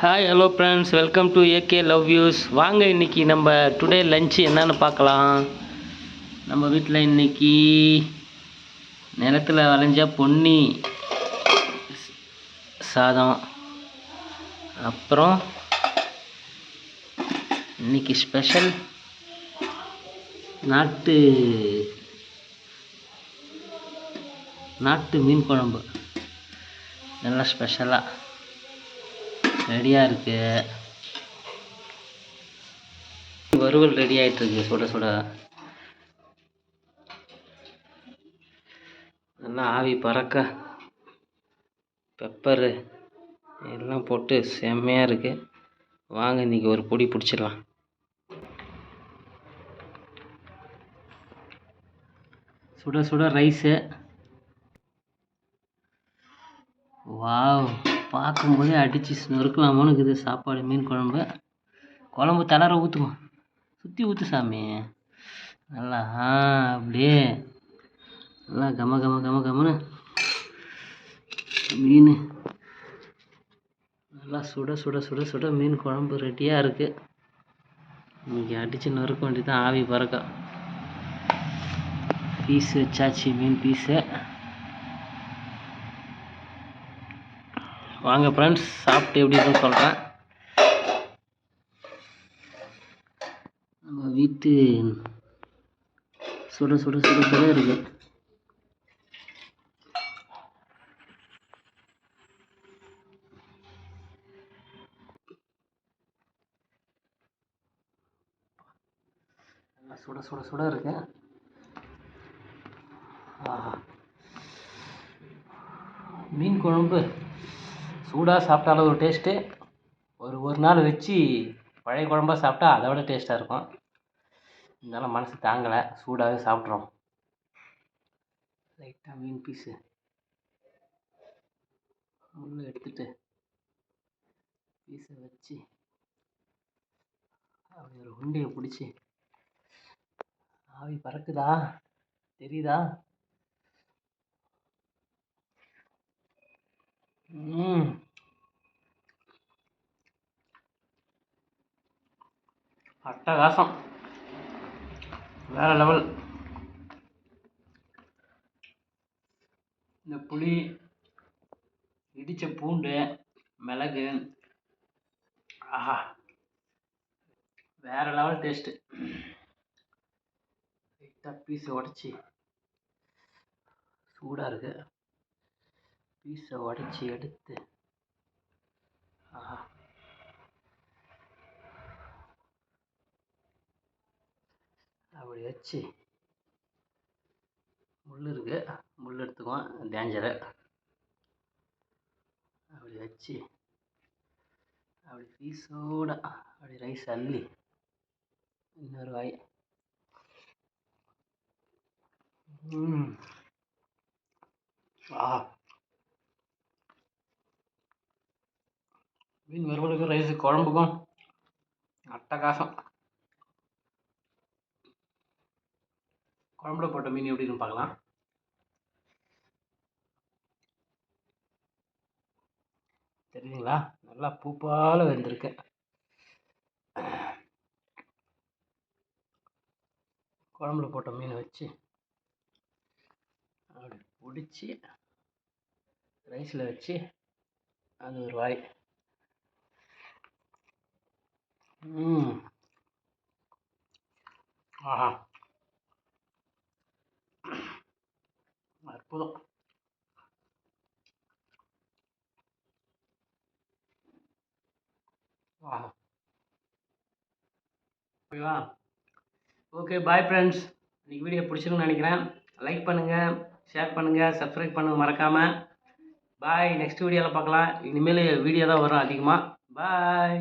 Hi hello friends welcome to AK love use வாங்க இன்னைக்கு நம்ம டுடே லஞ்சு என்னென்னு பார்க்கலாம். நம்ம வீட்டில் இன்னைக்கு நிலத்தில் வரைஞ்ச பொன்னி சாதம். அப்புறம் இன்னைக்கு ஸ்பெஷல் நாட்டு நாட்டு மீன் குழம்பு. நல்லா ஸ்பெஷலாக ரெடியாக இருக்கு. வறுவல் ரெடி ஆகிட்டு இருக்கு. சுட சுட. நல்லா ஆவி பறக்க. பெப்பரு எல்லாம் போட்டு செம்மையாக இருக்கு. வாங்க இன்னைக்கு ஒரு பொடி பிடிச்சிடலாம். சுட சுட ரைஸு. பார்க்கும்போதே அடித்து நொறுக்கலாமோன்னு இருக்குது. சாப்பாடு மீன் குழம்பு. குழம்பு தளர ஊற்றுமா சுற்றி ஊற்று சாமி. நல்லா ஆ அப்படியே. நல்லா கம கம கம கமனு மீன். நல்லா சுட சுட சுட சுட மீன் குழம்பு ரெடியாக இருக்குது இன்றைக்கி அடித்து நொறுக்க வேண்டியதான் ஆவி பறக்க. பீஸ் வச்சாச்சு மீன் பீஸு. வாங்க ஃப்ரெண்ட்ஸ் சாப்பிட்டு எப்படி இருக்குன்னு சொல்கிறேன் நம்ம வீட்டு சுட சுட சுட சுட இருக்கு. சுட சுட சுட இருக்கு. மீன் குழம்பு. சூடாக சாப்பிட்டாலும் ஒரு டேஸ்ட்டு ஒரு ஒரு நாள் வச்சு பழைய குழம்பா சாப்பிட்டா அதை விட டேஸ்ட்டாக இருக்கும். இருந்தாலும் மனசு தாங்கலை. சூடாகவே சாப்பிட்றோம் லைட்டாக மீன் பீஸு உள்ளே எடுத்துட்டு பீஸை வச்சு அப்படி ஒரு உண்டையை பிடிச்சி. ஆவி பறக்குதா? தெரியுதா? அட்டகாசம். வேற லெவல் இந்த புளி இடித்த பூண்டு மிளகு. ஆஹா. வேற லெவல் டேஸ்ட்டு லைட்டாக பீஸை உடச்சி. சூடாக இருக்குது பீஸை உடச்சி எடுத்து ஆஹா அப்படி வச்சு முள் இருக்கு. முள் எடுத்துக்குவோம். டேஞ்சரு அப்படி வச்சு அப்படி பீஸோட அப்படி ரைஸ் அள்ளி இன்னொரு வாய். ஆ மீன் வறுவலுக்கும் ரைஸு குழம்புக்கும் அட்டகாசம். குழம்புல போட்ட மீன் எப்படி பார்க்கலாம். தெரியுங்களா நல்லா பூப்பால வெந்திருக்கு. குழம்புல போட்ட மீன் வச்சு அப்படி பிடிச்சி ரைஸில் வச்சு அது ஒரு வாய் ஆஹா. போதும். ஓகேவா? ஓகே பாய் ஃப்ரெண்ட்ஸ் இன்னைக்கு வீடியோ பிடிச்சிருக்குன்னு நினைக்கிறேன். லைக் பண்ணுங்கள் ஷேர் பண்ணுங்கள் சப்ஸ்கிரைப் பண்ணுங்க மறக்காமல் பாய் நெக்ஸ்ட் வீடியோவில் பார்க்கலாம். இனிமேல் வீடியோ தான் வரும் அதிகமாக பாய்